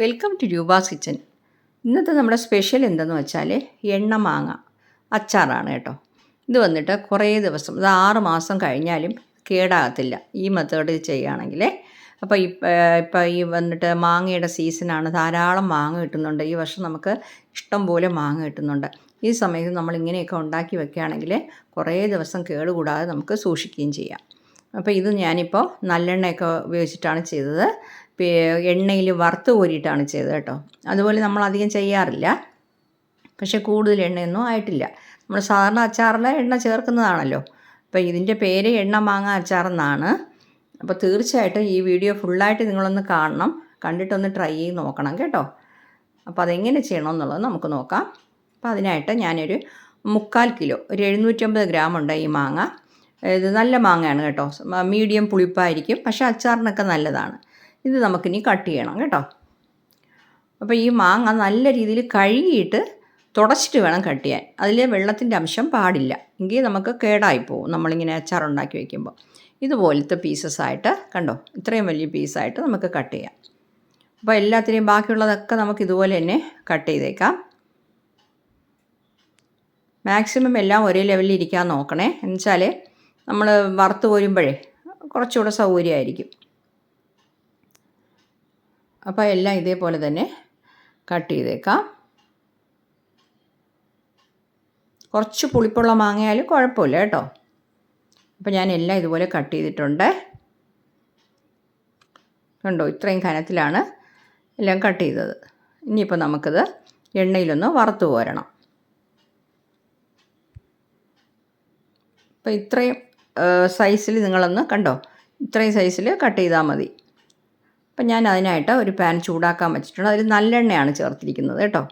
Welcome to Roopa's kitchen ഇന്നത്തെ നമ്മുടെ special എന്തെന്ന് വെച്ചാൽ എണ്ണ മാങ്ങ അച്ചാറാണ് കേട്ടോ. ഇത് വന്നിട്ട് കുറേ ദിവസം ഇത് ആറ് മാസം കഴിഞ്ഞാലും കേടാകത്തില്ല. ഈ മെത്തേഡ് ചെയ്യുകയാണെങ്കിൽ അപ്പോൾ ഇപ്പം ഈ വന്നിട്ട് മാങ്ങയുടെ സീസണാണ് ധാരാളം മാങ്ങ കിട്ടുന്നുണ്ട്. ഈ വർഷം നമുക്ക് ഇഷ്ടം പോലെ മാങ്ങ കിട്ടുന്നുണ്ട്. ഈ സമയത്ത് നമ്മൾ ഇങ്ങനെയൊക്കെ ഉണ്ടാക്കി വെക്കുകയാണെങ്കിൽ കുറേ ദിവസം കേടുകൂടാതെ നമുക്ക് സൂക്ഷിക്കുകയും ചെയ്യാം. അപ്പോൾ ഇത് ഞാനിപ്പോൾ നല്ലെണ്ണയൊക്കെ ഉപയോഗിച്ചിട്ടാണ് ചെയ്തത്. എണ്ണയിൽ വറുത്ത് കോരിയിട്ടാണ് ചെയ്തത് കേട്ടോ. അതുപോലെ നമ്മൾ അധികം ചെയ്യാറില്ല. പക്ഷേ കൂടുതൽ എണ്ണയൊന്നും ആയിട്ടില്ല. നമ്മൾ സാധാരണ അച്ചാറിൽ എണ്ണ ചേർക്കുന്നതാണല്ലോ. അപ്പോൾ ഇതിന്റെ പേര് എണ്ണ മാങ്ങ അച്ചാറെന്നാണ് അപ്പോൾ തീർച്ചയായിട്ടും ഈ വീഡിയോ ഫുള്ളായിട്ട് നിങ്ങളൊന്ന് കാണണം. കണ്ടിട്ടൊന്ന് ട്രൈ ചെയ്ത് നോക്കണം കേട്ടോ. അപ്പോൾ അതെങ്ങനെ ചെയ്യണമെന്നുള്ളത് നമുക്ക് നോക്കാം. അപ്പോൾ അതിനായിട്ട് ഞാനൊരു മുക്കാൽ കിലോ ഒരു എഴുന്നൂറ്റമ്പത് ഗ്രാം ഉണ്ട് ഈ മാങ്ങ ഇത് നല്ല മാങ്ങയാണ് കേട്ടോ. മീഡിയം പുളിപ്പായിരിക്കും. പക്ഷേ അച്ചാറിനൊക്കെ നല്ലതാണ്. ഇത് നമുക്കിനി കട്ട് ചെയ്യണം കേട്ടോ. അപ്പോൾ ഈ മാങ്ങ നല്ല രീതിയിൽ കഴുകിയിട്ട് തുടച്ചിട്ട് വേണം കട്ട് ചെയ്യാൻ. അതിൽ വെള്ളത്തിന്റെ അംശം പാടില്ല. എങ്കിൽ നമുക്ക് കേടായി പോകും. നമ്മളിങ്ങനെ അച്ചാർ ഉണ്ടാക്കി വയ്ക്കുമ്പോൾ ഇതുപോലത്തെ പീസസ് ആയിട്ട് കണ്ടോ? ഇത്രയും വലിയ പീസായിട്ട് നമുക്ക് കട്ട് ചെയ്യാം. അപ്പോൾ എല്ലാത്തിനെയും ബാക്കിയുള്ളതൊക്കെ നമുക്ക് ഇതുപോലെ തന്നെ കട്ട് ചെയ്തേക്കാം. മാക്സിമം എല്ലാം ഒരേ ലെവലിൽ ഇരിക്കാൻ നോക്കണേ. എന്നുവെച്ചാൽ നമ്മൾ വറുത്ത് കോരുമ്പോഴേ കുറച്ചുകൂടെ സൗകര്യമായിരിക്കും. അപ്പോൾ എല്ലാം ഇതേപോലെ തന്നെ കട്ട് ചെയ്തേക്കാം. കുറച്ച് പുളിപ്പുള്ള മാങ്ങയാലും കുഴപ്പമില്ല കേട്ടോ. അപ്പോൾ ഞാൻ എല്ലാം ഇതുപോലെ കട്ട് ചെയ്തിട്ടുണ്ട്. കണ്ടോ ഇത്രയും കനത്തിലാണ് എല്ലാം കട്ട് ചെയ്തത്. ഇനിയിപ്പോൾ നമുക്കിത് എണ്ണയിലൊന്ന് വറുത്ത് പോരണം അപ്പോൾ ഇത്രയും സൈസിൽ നിങ്ങളൊന്ന് കണ്ടോ? ഇത്രയും സൈസിൽ കട്ട് ചെയ്താൽ മതി. അപ്പം ഞാൻ അതിനായിട്ട് ഒരു പാൻ ചൂടാക്കാൻ വെച്ചിട്ടുണ്ട്. അതിൽ നല്ലെണ്ണയാണ് ചേർത്തിരിക്കുന്നത് കേട്ടോ.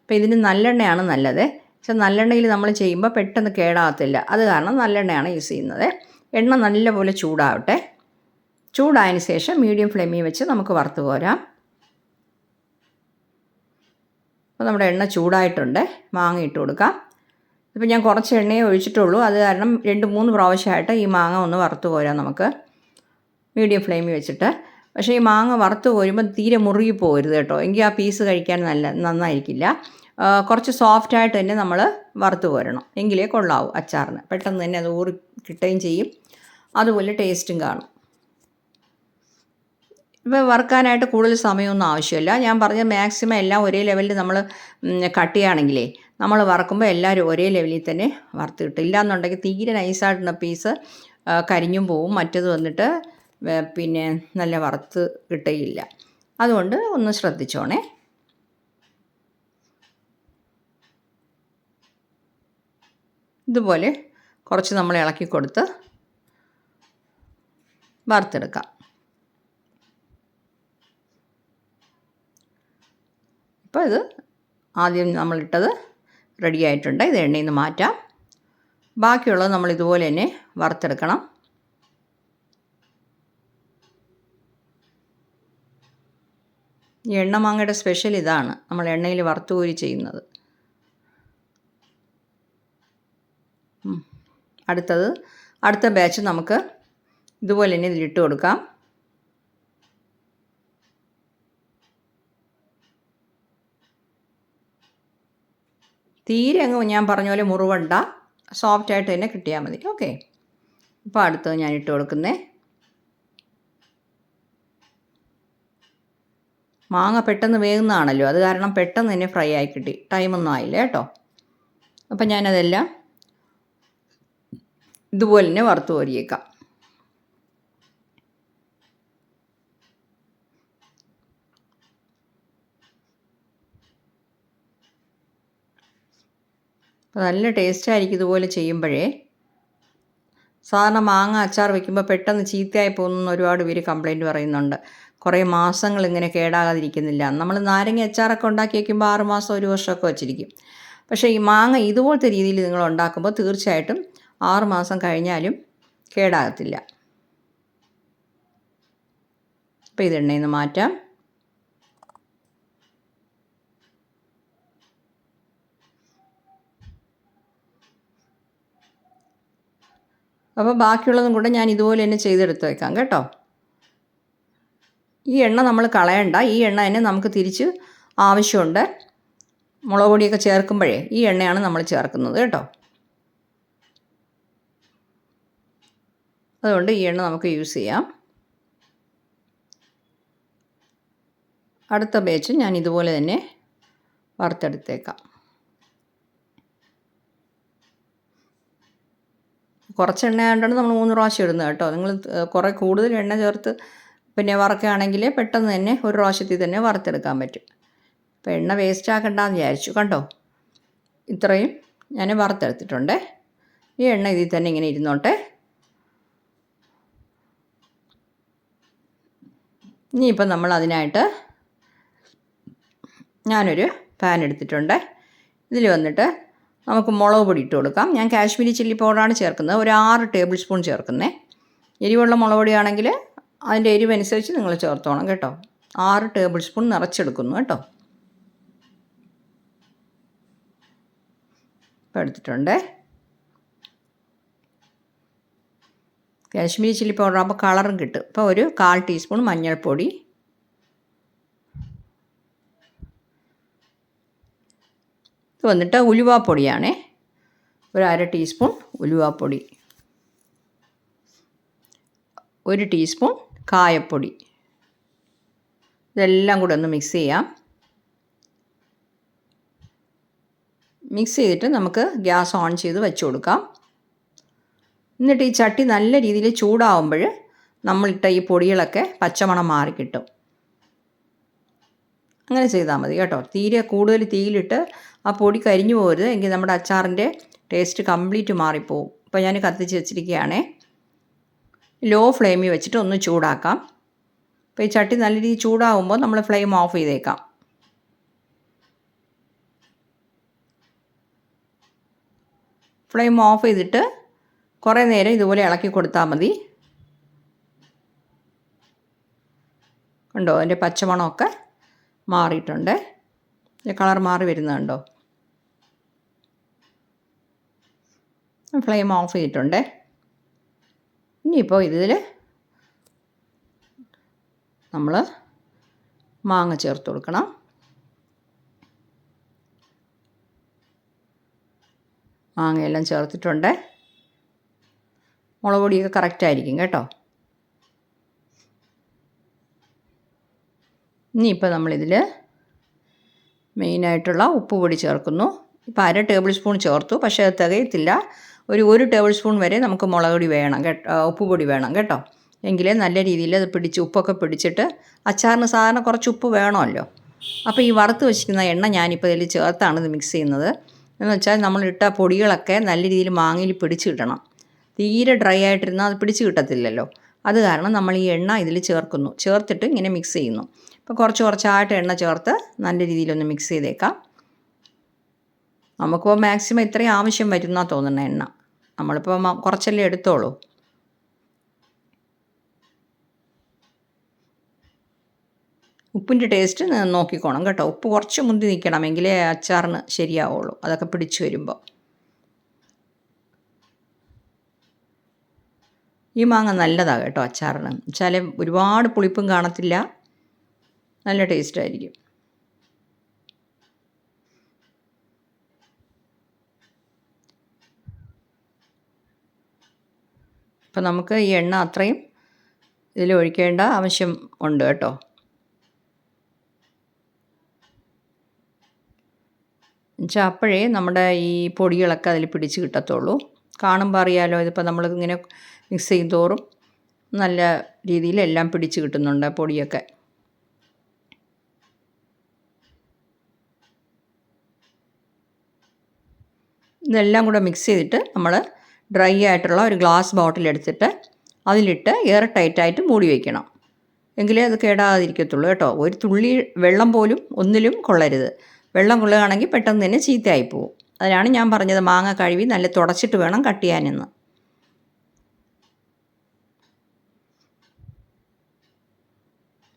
അപ്പോൾ ഇതിന് നല്ലെണ്ണയാണ് നല്ലത്. പക്ഷെ നല്ലെണ്ണയിൽ നമ്മൾ ചെയ്യുമ്പോൾ പെട്ടെന്ന് കേടാകത്തില്ല. അത് കാരണം നല്ലെണ്ണയാണ് യൂസ് ചെയ്യുന്നത്. എണ്ണ നല്ലപോലെ ചൂടാവട്ടെ. ചൂടായതിന് ശേഷം മീഡിയം ഫ്ലെയിമിൽ വെച്ച് നമുക്ക് വറുത്ത് പോരാം അപ്പോൾ നമ്മുടെ എണ്ണ ചൂടായിട്ടുണ്ട്. മാങ്ങ ഇട്ട് കൊടുക്കാം. ഇപ്പം ഞാൻ കുറച്ച് എണ്ണയെ ഒഴിച്ചിട്ടുള്ളൂ. അത് കാരണം രണ്ട് മൂന്ന് പ്രാവശ്യമായിട്ട് ഈ മാങ്ങ ഒന്ന് വറുത്ത് പോരാം നമുക്ക്. മീഡിയം ഫ്ലെയിമിൽ വെച്ചിട്ട്. പക്ഷേ ഈ മാങ്ങ വറുത്ത് കോരുമ്പോൾ തീരെ മുറുകി പോകരുത് കേട്ടോ. എങ്കിൽ ആ പീസ് കഴിക്കാൻ നല്ല നന്നായിരിക്കില്ല. കുറച്ച് സോഫ്റ്റായിട്ട് തന്നെ നമ്മൾ വറുത്ത് കോരണം. എങ്കിലേ കൊള്ളാവൂ അച്ചാറിന്. പെട്ടെന്ന് തന്നെ അത് ഊറി കിട്ടുകയും ചെയ്യും. അതുപോലെ ടേസ്റ്റും കാണും. ഇപ്പോൾ വറുക്കാനായിട്ട് കൂടുതൽ സമയമൊന്നും ആവശ്യമില്ല. ഞാൻ പറഞ്ഞ മാക്സിമം എല്ലാം ഒരേ ലെവലിൽ നമ്മൾ കട്ട് ചെയ്യുകയാണെങ്കിലേ നമ്മൾ വറക്കുമ്പോൾ എല്ലാവരും ഒരേ ലെവലിൽ തന്നെ വറുത്ത് കിട്ടും ഇല്ലാന്നുണ്ടെങ്കിൽ തീരെ നൈസായിട്ടുള്ള പീസ് കരിഞ്ഞും പോവും. മറ്റത് വന്നിട്ട് പിന്നെ നല്ല വറുത്ത് കിട്ടുകയില്ല. അതുകൊണ്ട് ഒന്ന് ശ്രദ്ധിച്ചോണേ. ഇതുപോലെ കുറച്ച് നമ്മൾ ഇളക്കി കൊടുത്ത് വറുത്തെടുക്കാം. ഇപ്പോൾ ഇത് ആദ്യം നമ്മളിട്ടത് റെഡി ആയിട്ടുണ്ട്. ഇത് എണ്ണയിൽ നിന്ന് മാറ്റാം. ബാക്കിയുള്ളത് നമ്മൾ ഇതുപോലെ തന്നെ വറുത്തെടുക്കണം. ഈ എണ്ണമാങ്ങയുടെ സ്പെഷ്യൽ ഇതാണ്. നമ്മൾ എണ്ണയിൽ വറുത്തുകോരി ചെയ്യുന്നത്. അടുത്തത് അടുത്ത ബാച്ച് നമുക്ക് ഇതുപോലെ തന്നെ ഇതിലിട്ട് കൊടുക്കാം. തീരെ അങ്ങ് ഞാൻ പറഞ്ഞ പോലെ മുറിവണ്ട. സോഫ്റ്റായിട്ട് തന്നെ കിട്ടിയാൽ മതി. ഓക്കെ അപ്പോൾ അടുത്തത് ഞാൻ ഇട്ട് കൊടുക്കുന്നേ. മാങ്ങ പെട്ടെന്ന് വേകുന്നതാണല്ലോ അത് കാരണം പെട്ടെന്ന് തന്നെ ഫ്രൈ ആയി കിട്ടി. ടൈമൊന്നും ആയില്ല കേട്ടോ. അപ്പം ഞാനതെല്ലാം ഇതുപോലെ തന്നെ വറുത്ത് കോരിയേക്കാം. അപ്പോൾ നല്ല ടേസ്റ്റായിരിക്കും ഇതുപോലെ ചെയ്യുമ്പോഴേ. സാധാരണ മാങ്ങ അച്ചാർ വെക്കുമ്പോൾ പെട്ടെന്ന് ചീത്തയായി പോകുന്ന ഒരുപാട് പേര് കംപ്ലൈന്റ് പറയുന്നുണ്ട്. കുറേ മാസങ്ങൾ ഇങ്ങനെ കേടാകാതിരിക്കുന്നില്ല. നമ്മൾ നാരങ്ങ അച്ചാറൊക്കെ ഉണ്ടാക്കി വയ്ക്കുമ്പോൾ ആറ് മാസം ഒരു വർഷമൊക്കെ വെച്ചിരിക്കും. പക്ഷേ ഈ മാങ്ങ ഇതുപോലത്തെ രീതിയിൽ നിങ്ങൾ ഉണ്ടാക്കുമ്പോൾ തീർച്ചയായിട്ടും ആറ് മാസം കഴിഞ്ഞാലും കേടാകത്തില്ല. അപ്പോൾ ഇത് എണ്ണയിൽ നിന്ന് മാറ്റാം. അപ്പോൾ ബാക്കിയുള്ളതും കൂടെ ഞാൻ ഇതുപോലെ തന്നെ ചെയ്തെടുത്ത് വെക്കാം കേട്ടോ. ഈ എണ്ണ നമ്മൾ കളയണ്ട. ഈ എണ്ണ തന്നെ നമുക്ക് തിരിച്ച് ആവശ്യമുണ്ട്. മുളക് പൊടിയൊക്കെ ചേർക്കുമ്പോഴേ ഈ എണ്ണയാണ് നമ്മൾ ചേർക്കുന്നത് കേട്ടോ. അതുകൊണ്ട് ഈ എണ്ണ നമുക്ക് യൂസ് ചെയ്യാം. അടുത്ത ബേച്ച് ഞാൻ ഇതുപോലെ തന്നെ വറുത്തെടുത്തേക്കാം. കുറച്ച് എണ്ണ ആയതുകൊണ്ടാണ് നമ്മൾ മൂന്ന് പ്രാവശ്യം ഇടുന്നത് കേട്ടോ. നിങ്ങൾ കുറേ കൂടുതൽ എണ്ണ ചേർത്ത് പിന്നെ വറക്കുകയാണെങ്കിൽ പെട്ടെന്ന് തന്നെ ഒരു പ്രാവശ്യത്തിൽ തന്നെ വറുത്തെടുക്കാൻ പറ്റും. അപ്പോൾ എണ്ണ വേസ്റ്റ് ആക്കണ്ടെന്ന് വിചാരിച്ചു കണ്ടോ? ഇത്രയും ഞാൻ വറുത്തെടുത്തിട്ടുണ്ട്. ഈ എണ്ണ ഇതിൽ തന്നെ ഇങ്ങനെ ഇരുന്നോട്ടെ. ഇനിയിപ്പം നമ്മൾ അതിനായിട്ട് ഞാനൊരു പാൻ എടുത്തിട്ടുണ്ട്. ഇതിൽ വന്നിട്ട് നമുക്ക് മുളക് പൊടി ഇട്ട് കൊടുക്കാം. ഞാൻ കാശ്മീരി ചില്ലി പൗഡറാണ് ചേർക്കുന്നത്. ഒരു ആറ് ടേബിൾ സ്പൂൺ ചേർക്കുന്നത് എരിവുള്ള മുളക് പൊടിയാണെങ്കിൽ അതിന്റെ എരിവനുസരിച്ച് നിങ്ങൾ ചേർത്തോണം കേട്ടോ. ആറ് ടേബിൾ സ്പൂൺ നിറച്ചെടുക്കുന്നു കേട്ടോ. ഇപ്പം എടുത്തിട്ടുണ്ട്. കാശ്മീരി ചില്ലി പൗഡർ ആകുമ്പോൾ കളറും കിട്ടും. ഇപ്പോൾ ഒരു കാൽ ടീസ്പൂൺ മഞ്ഞൾപ്പൊടി വന്നിട്ട് ഉലുവാപ്പൊടിയാണേ. ഒരു അര ടീസ്പൂൺ ഉലുവാപ്പൊടി. ഒരു ടീസ്പൂൺ കായപ്പൊടി. ഇതെല്ലാം കൂടെ ഒന്ന് മിക്സ് ചെയ്യാം. മിക്സ് ചെയ്തിട്ട് നമുക്ക് ഗ്യാസ് ഓൺ ചെയ്ത് വെച്ച് കൊടുക്കാം. എന്നിട്ട് ഈ ചട്ടി നല്ല രീതിയിൽ ചൂടാവുമ്പോൾ നമ്മളിട്ട ഈ പൊടികളൊക്കെ പച്ചമണം മാറി കിട്ടും. അങ്ങനെ ചെയ്താൽ മതി കേട്ടോ. തീരെ കൂടുതൽ തീയിലിട്ട് ആ പൊടി കരിഞ്ഞു പോകരുത്. എങ്കിൽ നമ്മുടെ അച്ചാറിന്റെ ടേസ്റ്റ് കംപ്ലീറ്റ് മാറിപ്പോവും. അപ്പോൾ ഞാൻ കത്തിച്ച് വെച്ചിരിക്കുകയാണേ. ലോ ഫ്ലെയിമിൽ വെച്ചിട്ട് ഒന്ന് ചൂടാക്കാം. അപ്പോൾ ഈ ചട്ടി നല്ല രീതിയിൽ ചൂടാകുമ്പോൾ നമ്മൾ ഫ്ലെയിം ഓഫ് ചെയ്തേക്കാം. ഫ്ലെയിം ഓഫ് ചെയ്തിട്ട് കുറേ നേരം ഇതുപോലെ ഇളക്കി കൊടുത്താൽ മതി. ഉണ്ടോ അതിന്റെ പച്ചമണമൊക്കെ മാറിയിട്ടുണ്ട്. കളർ മാറി വരുന്നുണ്ടോ ഫ്ലെയിം ഓഫ് ചെയ്തിട്ടുണ്ട്. ഇനിയിപ്പോൾ ഇതിൽ നമ്മൾ മാങ്ങ ചേർത്ത് കൊടുക്കണം. മാങ്ങയെല്ലാം ചേർത്തിട്ടുണ്ട്. മുളക് പൊടിയൊക്കെ കറക്റ്റായിരിക്കും കേട്ടോ. ഇനിയിപ്പോൾ നമ്മളിതിൽ മെയിനായിട്ടുള്ള ഉപ്പ് പൊടി ചേർക്കുന്നു. ഇപ്പോൾ അര ടേബിൾ സ്പൂൺ ചേർത്തു. പക്ഷേ അത് തികയത്തില്ല. ഒരു ഒരു ടേബിൾ സ്പൂൺ വരെ നമുക്ക് മുളക് പൊടി വേണം കേട്ടോ ഉപ്പ് പൊടി വേണം കേട്ടോ. എങ്കിലേ നല്ല രീതിയിൽ അത് പിടിച്ച് ഉപ്പൊക്കെ പിടിച്ചിട്ട് അച്ചാറിന് സാധാരണ കുറച്ച് ഉപ്പ് വേണമല്ലോ. അപ്പോൾ ഈ വറുത്ത് വെച്ചിരിക്കുന്ന എണ്ണ ഞാനിപ്പോൾ ഇതിൽ ചേർത്താണ് ഇത് മിക്സ് ചെയ്യുന്നത്. എന്ന് വെച്ചാൽ നമ്മളിട്ട പൊടികളൊക്കെ നല്ല രീതിയിൽ മാങ്ങയിൽ പിടിച്ച് കിട്ടണം. തീരെ ഡ്രൈ ആയിട്ടിരുന്നാൽ അത് പിടിച്ച് കിട്ടത്തില്ലല്ലോ. അത് കാരണം നമ്മൾ ഈ എണ്ണ ഇതിൽ ചേർക്കുന്നു. ചേർത്തിട്ട് ഇങ്ങനെ മിക്സ് ചെയ്യുന്നു. ഇപ്പോൾ കുറച്ച് കുറച്ചായിട്ട് എണ്ണ ചേർത്ത് നല്ല രീതിയിലൊന്ന് മിക്സ് ചെയ്തേക്കാം. നമുക്കിപ്പോൾ മാക്സിമം ഇത്രയും ആവശ്യം വരുന്നാ തോന്നുന്ന എണ്ണ. നമ്മളിപ്പോൾ കുറച്ചല്ലേ എടുത്തോളൂ. ഉപ്പിന്റെ ടേസ്റ്റ് നോക്കിക്കോണം കേട്ടോ. ഉപ്പ് കുറച്ച് മുന്തി നിൽക്കണം എങ്കിലേ അച്ചാറിന് ശരിയാവുള്ളൂ. അതൊക്കെ പിടിച്ചു വരുമ്പോൾ ഈ മാങ്ങ നല്ലതാണ് കേട്ടോ അച്ചാറിന്. വെച്ചാൽ ഒരുപാട് പുളിപ്പും കാണത്തില്ല. നല്ല ടേസ്റ്റായിരിക്കും അപ്പം നമുക്ക് ഈ എണ്ണ അത്രയും ഇതിൽ ഒഴിക്കേണ്ട ആവശ്യം ഉണ്ട് കേട്ടോ. എന്നുവെച്ചാൽ അപ്പോഴേ നമ്മുടെ ഈ പൊടികളൊക്കെ അതിൽ പിടിച്ച് കിട്ടത്തുള്ളൂ. കാണുമ്പോൾ അറിയാലോ ഇതിപ്പോൾ നമ്മൾ ഇങ്ങനെ മിക്സ് ചെയ്യും തോറും നല്ല രീതിയിൽ എല്ലാം പിടിച്ച് കിട്ടുന്നുണ്ട് പൊടിയൊക്കെ. ഇതെല്ലാം കൂടെ മിക്സ് ചെയ്തിട്ട് നമ്മൾ ഡ്രൈ ആയിട്ടുള്ള ഒരു ഗ്ലാസ് ബോട്ടിൽ എടുത്തിട്ട് അതിലിട്ട് എയർ ടൈറ്റായിട്ട് മൂടി വയ്ക്കണം എങ്കിലേ അത് കേടാതിരിക്കത്തുള്ളൂ കേട്ടോ. ഒരു തുള്ളി വെള്ളം പോലും ഒന്നിലും കൊള്ളരുത്. വെള്ളം കൊള്ളുകയാണെങ്കിൽ പെട്ടെന്ന് തന്നെ ചീത്തയായി പോകും അതിനാണ് ഞാൻ പറഞ്ഞത് മാങ്ങ കഴുകി നല്ല തുടച്ചിട്ട് വേണം കട്ട് ചെയ്യാനെന്ന്.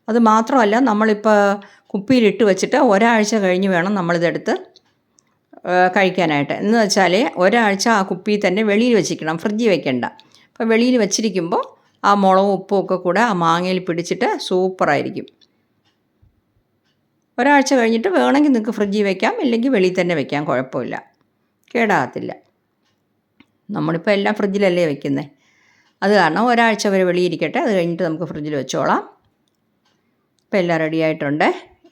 അത് മാത്രമല്ല നമ്മളിപ്പോൾ കുപ്പിയിലിട്ട് വെച്ചിട്ട് ഒരാഴ്ച കഴിഞ്ഞ് വേണം നമ്മളിതെടുത്ത് കഴിക്കാനായിട്ട്. എന്ന് വെച്ചാൽ ഒരാഴ്ച ആ കുപ്പി തന്നെ വെളിയിൽ വെച്ചിരിക്കണം. ഫ്രിഡ്ജിൽ വെക്കേണ്ട. അപ്പോൾ വെളിയിൽ വെച്ചിരിക്കുമ്പോൾ ആ മുളകും ഉപ്പും ഒക്കെ കൂടെ ആ മാങ്ങയിൽ പിടിച്ചിട്ട് സൂപ്പറായിരിക്കും ഒരാഴ്ച കഴിഞ്ഞിട്ട് വേണമെങ്കിൽ നിങ്ങൾക്ക് ഫ്രിഡ്ജിൽ വെക്കാം. ഇല്ലെങ്കിൽ വെളിയിൽ തന്നെ വെക്കാം. കുഴപ്പമില്ല. കേടാകത്തില്ല. നമ്മളിപ്പോൾ എല്ലാം ഫ്രിഡ്ജിലല്ലേ വെക്കുന്നത് അത് കാരണം ഒരാഴ്ച വരെ വെളിയിരിക്കട്ടെ അത് കഴിഞ്ഞിട്ട് നമുക്ക് ഫ്രിഡ്ജിൽ വെച്ചോളാം. ഇപ്പോൾ എല്ലാം റെഡി ആയിട്ടുണ്ട്.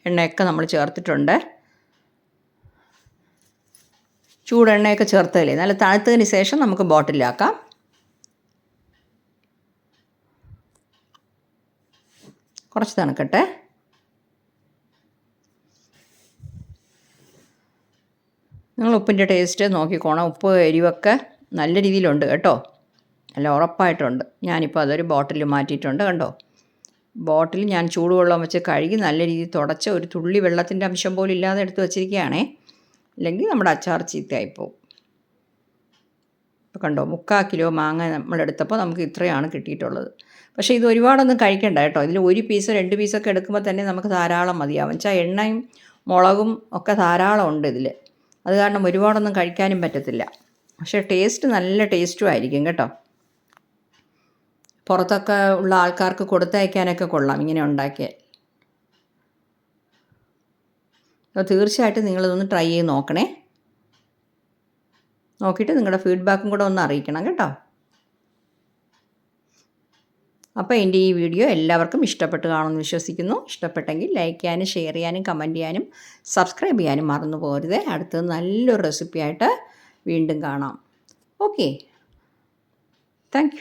എണ്ണയൊക്കെ നമ്മൾ ചേർത്തിട്ടുണ്ട്. ചൂടെണ്ണയൊക്കെ ചേർത്തല്ലേ നല്ല തണുത്തതിന് ശേഷം നമുക്ക് ബോട്ടിലാക്കാം. കുറച്ച് തണുക്കട്ടെ. നിങ്ങൾ ഉപ്പിന്റെ ടേസ്റ്റ് നോക്കിക്കോണം ഉപ്പ് എരിവൊക്കെ നല്ല രീതിയിലുണ്ട് കേട്ടോ. നല്ല ഉറപ്പായിട്ടുണ്ട്. ഞാനിപ്പോൾ അതൊരു ബോട്ടിൽ മാറ്റിയിട്ടുണ്ട് കണ്ടോ? ബോട്ടിൽ ഞാൻ ചൂടുവെള്ളം വെച്ച് കഴുകി നല്ല രീതിയിൽ തുടച്ച് ഒരു തുള്ളി വെള്ളത്തിന്റെ അംശം പോലും ഇല്ലാതെ എടുത്ത് വച്ചിരിക്കുകയാണേ. അല്ലെങ്കിൽ നമ്മുടെ അച്ചാർ ചീത്തയായിപ്പോവും ഇപ്പോൾ കണ്ടോ മുക്കാൽ കിലോ മാങ്ങ നമ്മളെടുത്തപ്പോൾ നമുക്ക് ഇത്രയാണ് കിട്ടിയിട്ടുള്ളത്. പക്ഷേ ഇത് ഒരുപാടൊന്നും കഴിക്കണ്ട കേട്ടോ. ഇതിൽ ഒരു പീസോ രണ്ട് പീസൊക്കെ എടുക്കുമ്പോൾ തന്നെ നമുക്ക് ധാരാളം മതിയാവും. വെച്ചാൽ എണ്ണയും മുളകും ഒക്കെ ധാരാളം ഉണ്ട് ഇതിൽ അത് കാരണം ഒരുപാടൊന്നും കഴിക്കാനും പറ്റത്തില്ല. പക്ഷേ ടേസ്റ്റ് നല്ല ടേസ്റ്റും ആയിരിക്കും കേട്ടോ. പുറത്തൊക്കെ ഉള്ള ആൾക്കാർക്ക് കൊടുത്തയക്കാനൊക്കെ കൊള്ളാം ഇങ്ങനെ ഉണ്ടാക്കിയാൽ. അപ്പോൾ തീർച്ചയായിട്ടും നിങ്ങളിതൊന്ന് ട്രൈ ചെയ്ത് നോക്കണേ. നോക്കിയിട്ട് നിങ്ങളുടെ ഫീഡ്ബാക്കും കൂടെ ഒന്ന് അറിയിക്കണം കേട്ടോ. അപ്പോൾ എന്റെ ഈ വീഡിയോ എല്ലാവർക്കും ഇഷ്ടപ്പെട്ട് കാണുമെന്ന് വിശ്വസിക്കുന്നു. ഇഷ്ടപ്പെട്ടെങ്കിൽ ലൈക്ക് ചെയ്യാനും ഷെയർ ചെയ്യാനും കമന്റ് ചെയ്യാനും സബ്സ്ക്രൈബ് ചെയ്യാനും മറന്നു പോകരുത്. അടുത്തത് നല്ലൊരു റെസിപ്പി ആയിട്ട് വീണ്ടും കാണാം. Okay thank